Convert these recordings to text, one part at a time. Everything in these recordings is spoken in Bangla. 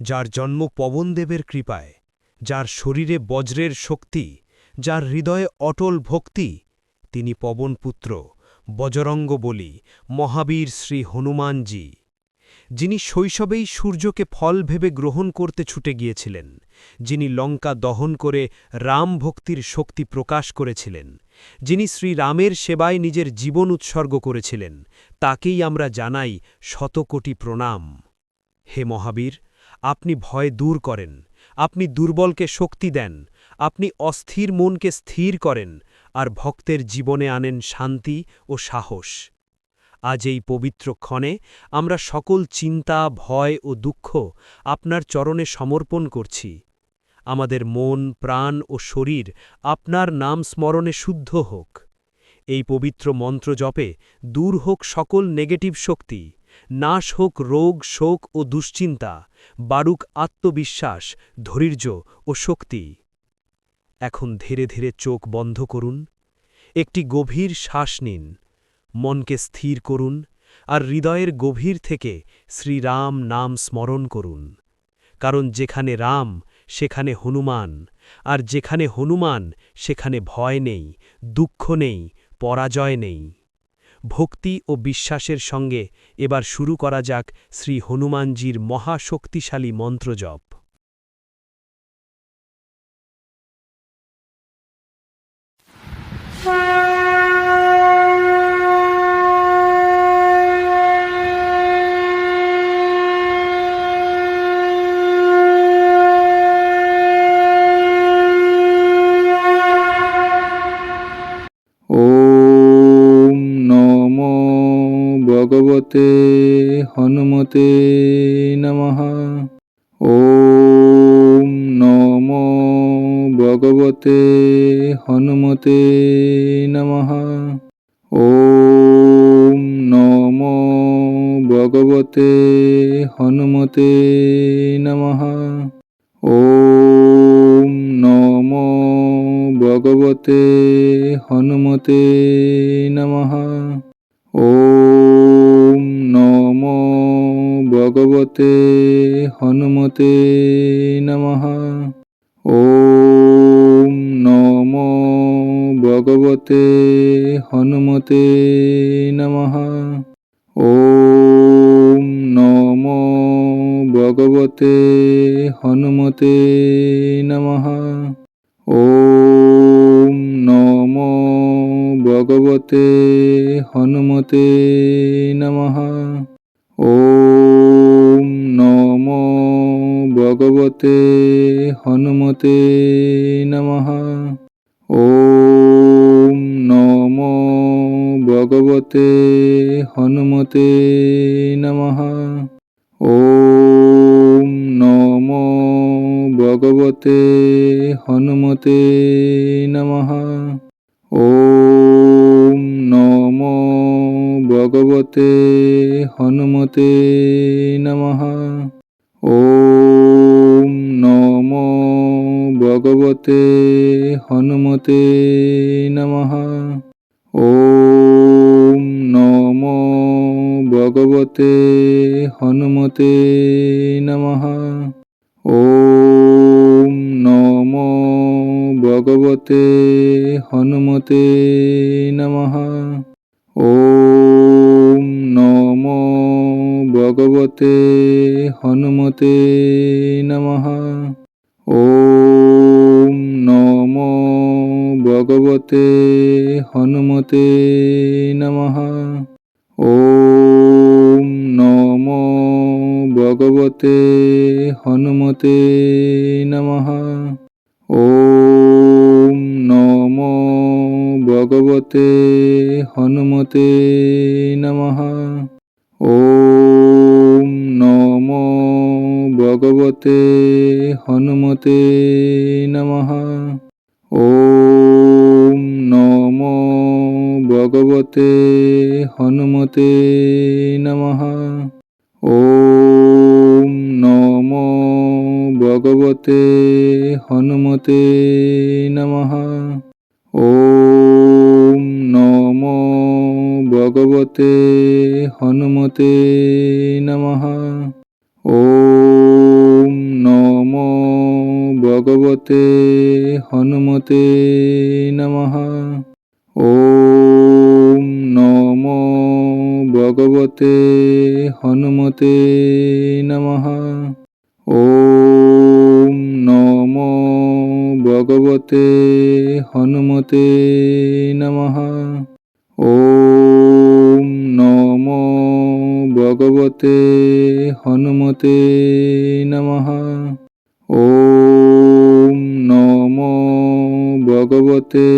যার জন্ম পবনদেবের কৃপায়, যার শরীরে বজ্রের শক্তি, যার হৃদয়ে অটল ভক্তি, তিনি পবনপুত্র, বজরঙ্গ বলি, মহাবীর শ্রী হনুমানজি। যিনি শৈশবেই সূর্যকে ফল ভেবে গ্রহণ করতে ছুটে গিয়েছিলেন, যিনি লঙ্কা দহন করে রাম ভক্তির শক্তি প্রকাশ করেছিলেন, যিনি শ্রীরামের সেবায় নিজের জীবন উৎসর্গ করেছিলেন, তাকেই আমরা জানাই শতকোটি প্রণাম। হে মহাবীর আপনি ভয় দূর করেন। আপনি দুর্বলকে শক্তি দেন। আপনি অস্থির মনকে স্থির করেন আর ভক্তের জীবনে আনেন শান্তি ও সাহস। আজ এই পবিত্র ক্ষণে আমরা সকল চিন্তা, ভয় ও দুঃখ আপনার চরণে সমর্পণ করছি। আমাদের মন, প্রাণ ও শরীর আপনার নাম স্মরণে শুদ্ধ হোক। এই পবিত্র মন্ত্র জপে দূর হোক সকল নেগেটিভ শক্তি। নাশ হোক রোগ, শোক ও দুশ্চিন্তা, বারুক আত্মবিশ্বাস, ধৈর্য ও শক্তি। এখন ধীরে ধীরে চোখ বন্ধ করুন, একটি গভীর শ্বাস নিন, মনকে স্থির করুন আর হৃদয়ের গভীর থেকে শ্রীরাম নাম স্মরণ করুন। কারণ যেখানে রাম, সেখানে হনুমান আর যেখানে হনুমান, সেখানে ভয় নেই, দুঃখ নেই, পরাজয় নেই। ভক্তি ও বিশ্বাসের সঙ্গে এবার শুরু করা যাক শ্রী হনুমানজির মহাশক্তিশালী মন্ত্রজপ। ते नमः ॐ नमो भगवते हनुमते नमः ॐ नमो भगवते हनुमते नमः ॐ नमो भगवते हनुमते नमः ভগবতে, হনুমতে নমঃ। ওম নম ভগবতে, হনুমতে নমঃ। ওম নম ভগবতে, হনুমতে নমঃ। ওম নম ভগবতে, হনুমতে নমঃ। ভগবতে হনুমতে নমঃ। ওম নমো ভগবতে হনুমতে নমঃ। ওম নমো ভগবতে হনুমতে নমঃ। ওম নমো ভগবতে হনুমতে নমঃ। ভগবতে, হনুমতে নমঃ। ওম নম ভগবতে, হনুমতে নমঃ। ওম নম ভগবতে, হনুমতে নমঃ। ওম নম ভগবতে, হনুমতে নমঃ। ॐ ভগবতে, হনুমতে নমঃ। ওম নমো ভগবতে, হনুমতে নমঃ। ওম নমো ভগবতে, হনুমতে নমঃ। ওম নমো ভগবতে, হনুমতে নমঃ। ॐ ভগবতে, হনুমতে নমঃ। ওম নম ভগবতে, হনুমতে নমঃ। ওম নম ভগবতে, হনুমতে নমঃ। ওম নম ভগবতে, হনুমতে নমঃ। ॐ ভগবতে, হনুমতে নমঃ। ওম নম ভগবতে, হনুমতে নমঃ। ওম নম ভগবতে, হনুমতে নমঃ। ওম নম ভগবতে,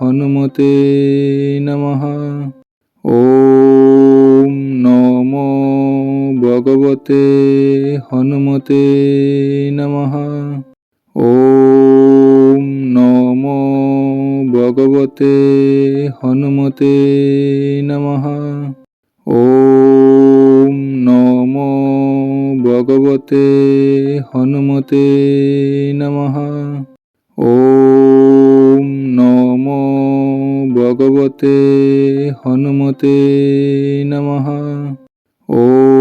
হনুমতে ভগবতে নমঃ ওম নমো ভগবতে হনুমতে নমঃ ওম নমো ভগবতে হনুমতে নমঃ ওম নমো ভগবতে হনুমতে নমঃ ও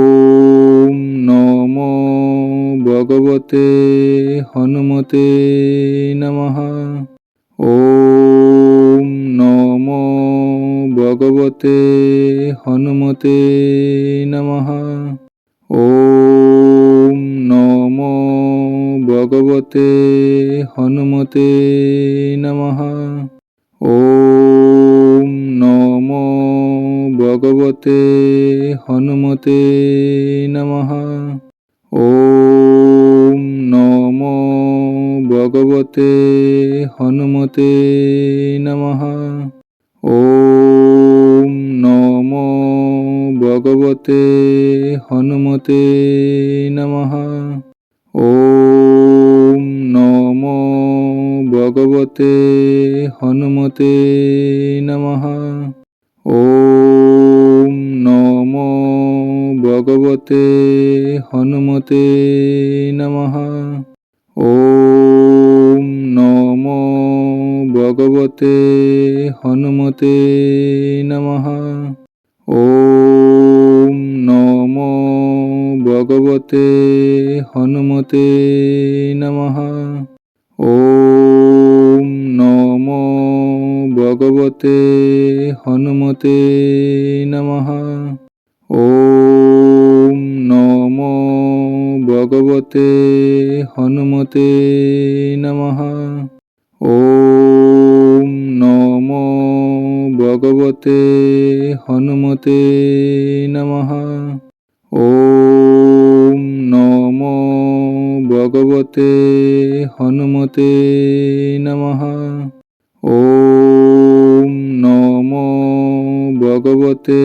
ভগবতে, হনুমতে নমঃ। ওম নম ভগবতে, হনুমতে নমঃ। ওম নম ভগবতে, হনুমতে নমঃ। ওম নম ভগবতে, হনুমতে নমঃ। ॐ ভগবতে, হনুমতে নমঃ। ওম নমো ভগবতে, হনুমতে নমঃ। ওম নমো ভগবতে, হনুমতে নমঃ। ওম নমো ভগবতে, হনুমতে নমঃ। ॐ ভগবতে, হনুমতে নমঃ। ওম নমো ভগবতে, হনুমতে নমঃ। ওম নমো ভগবতে, হনুমতে নমঃ। ওম নমো ভগবতে, হনুমতে নমঃ। ভগবতে, হনুমতে নমঃ। ওম নমো ভগবতে, হনুমতে নমঃ। ওম নমো ভগবতে,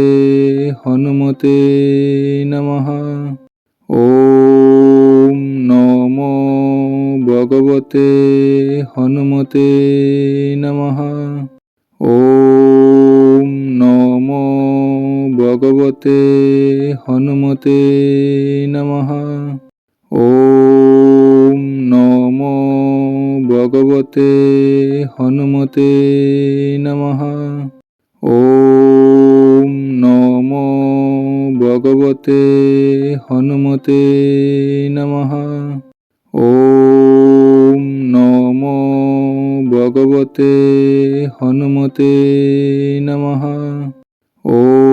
হনুমতে নমঃ। ওম নমো ভগবতে, হনুমতে নমঃ। ॐ ভগবতে, হনুমতে নমঃ। ওম নম ভগবতে, হনুমতে নমঃ। ওম নম ভগবতে, হনুমতে নমঃ। ওম নম ভগবতে, হনুমতে নমঃ। ॐ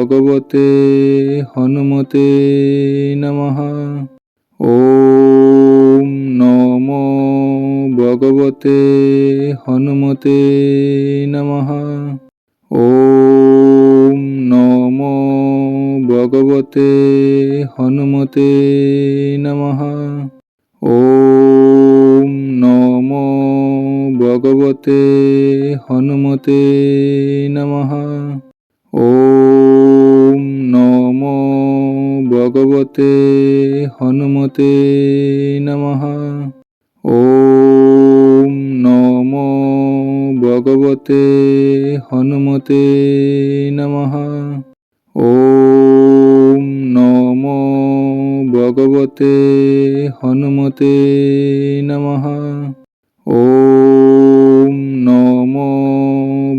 ভগবতে, হনুমতে নমঃ। ওম নমো ভগবতে, হনুমতে নমঃ। ওম নমো ভগবতে, হনুমতে নমঃ। ওম নমো ভগবতে, হনুমতে নমঃ। ॐ ভগবতে, হনুমতে নমঃ। ওম নমো ভগবতে, হনুমতে নমঃ। ওম নমো ভগবতে, হনুমতে নমঃ। ওম নমো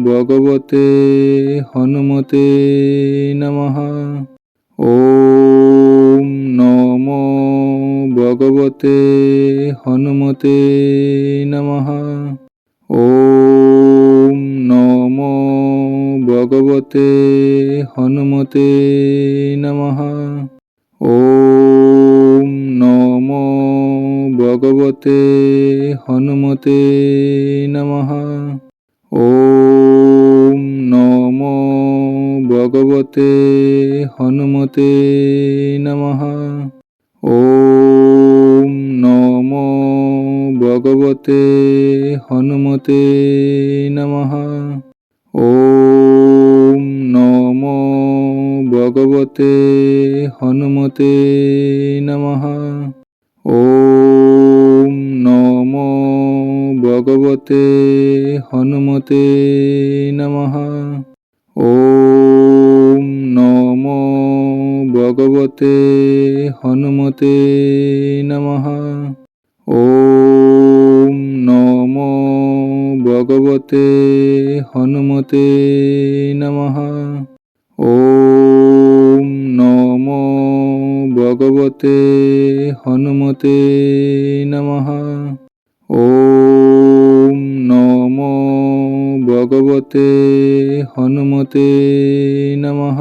ভগবতে, হনুমতে নমঃ। ॐ ভগবতে, হনুমতে নমঃ। ওম নমো ভগবতে, হনুমতে নমঃ। ওম নমো ভগবতে, হনুমতে নমঃ। ওম নমো ভগবতে, হনুমতে নমঃ। ॐ ভগবতে, হনুমতে নমঃ। ওম নমো ভগবতে, হনুমতে নমঃ। ওম নমো ভগবতে, হনুমতে নমঃ। ওম নমো ভগবতে, হনুমতে নমঃ। ॐ ভগবতে, হনুমতে নমঃ। ওম নমো ভগবতে, হনুমতে নমঃ। ওম নমো ভগবতে, হনুমতে নমঃ।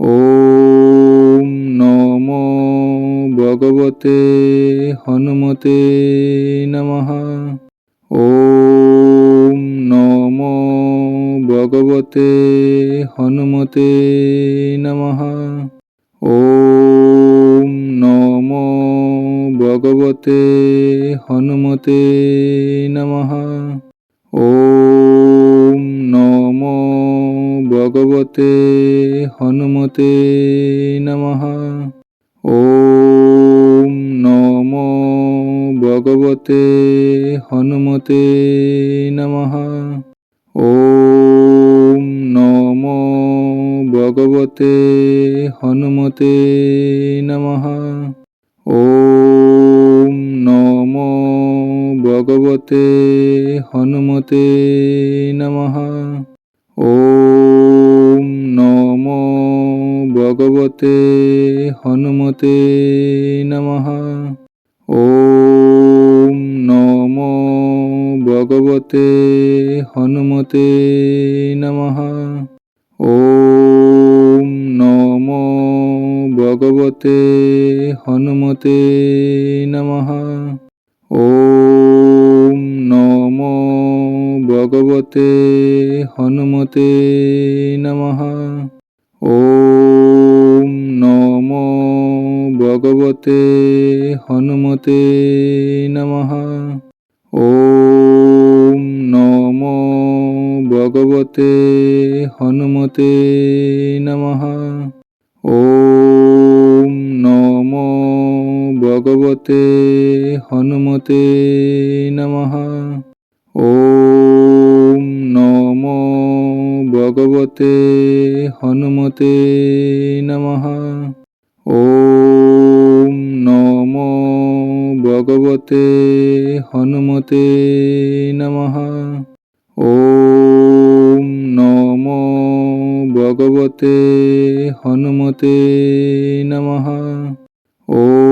ওম নমো ভগবতে, হনুমতে নমঃ। ॐ ভগবতে, হনুমতে নমঃ। ওম নমো ভগবতে, হনুমতে নমঃ। ওম নমো ভগবতে, হনুমতে নমঃ। ওম নমো ভগবতে, হনুমতে নমঃ। ভগবতে, হনুমতে নমঃ। ওম নম ভগবতে, হনুমতে নমঃ। ওম নম ভগবতে, হনুমতে নমঃ। ওম নম ভগবতে, হনুমতে নমঃ। ॐ ভগবতে, হনুমতে নমঃ। ওম নমো ভগবতে, হনুমতে নমঃ। ওম নমো ভগবতে, হনুমতে নমঃ। ওম নমো ভগবতে, হনুমতে নমঃ। ॐ ভগবতে, হনুমতে নমঃ। ওম নম ভগবতে, হনুমতে নমঃ। ওম নম ভগবতে, হনুমতে নমঃ। ওম নম ভগবতে, হনুমতে নমঃ। ॐ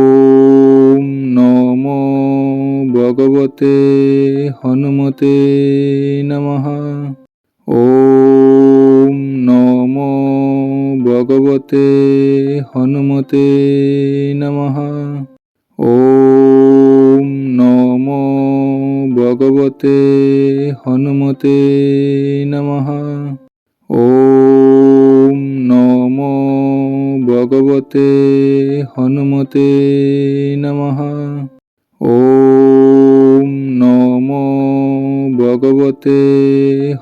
ভগবতে, হনুমতে নমঃ। ওম নমো ভগবতে, হনুমতে নমঃ। ওম নমো ভগবতে, হনুমতে নমঃ। ওম নমো ভগবতে, হনুমতে নমঃ। ॐ ভগবতে,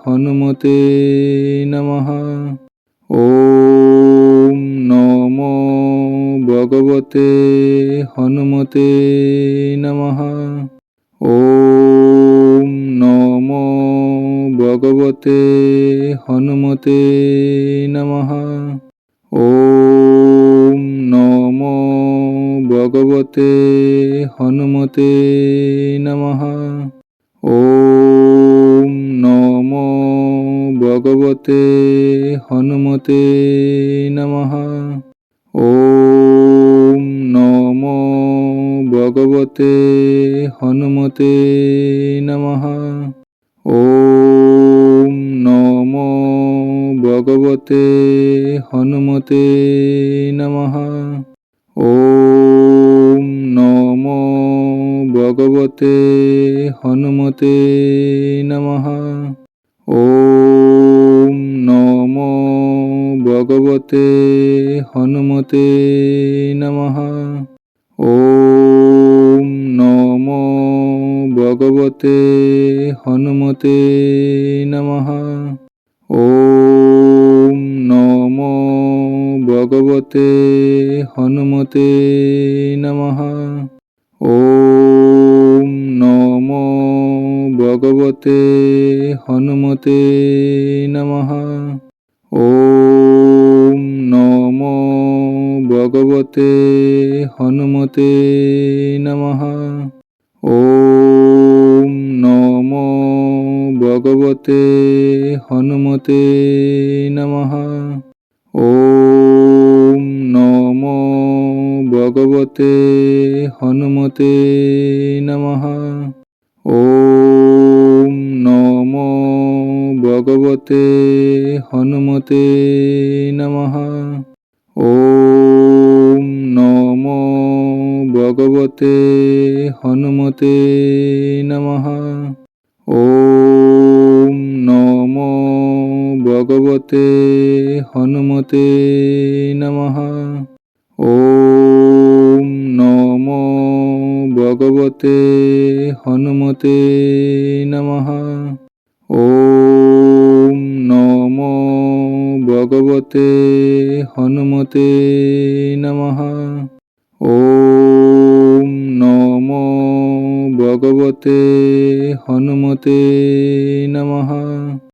হনুমতে নমঃ। ওম নম ভগবতে, হনুমতে নমঃ। ওম নম ভগবতে, হনুমতে নমঃ। ওম নম ভগবতে, হনুমতে নমঃ। ভগবতে, হনুমতে নমঃ। ওম নমো ভগবতে, হনুমতে নমঃ। ওম নমো ভগবতে, হনুমতে নমঃ। ওম নমো ভগবতে, হনুমতে নমঃ। ও ভগবতে, হনুমতে নমঃ। ওম নমো ভগবতে, হনুমতে নমঃ। ওম নমো ভগবতে, হনুমতে নমঃ। ওম নমো ভগবতে, হনুমতে নমঃ। ॐ ভগবতে, হনুমতে নমঃ। ওম নম ভগবতে, হনুমতে নমঃ। ওম নম ভগবতে, হনুমতে নমঃ। ওম নম ভগবতে, হনুমতে ভগবতে হনুমতে নমঃ। ওম নমো ভগবতে, হনুমতে নমঃ। ওম নমো ভগবতে, হনুমতে নমঃ। ওম নমো ভগবতে, হনুমতে ভগবতে হনুমতে নমঃ।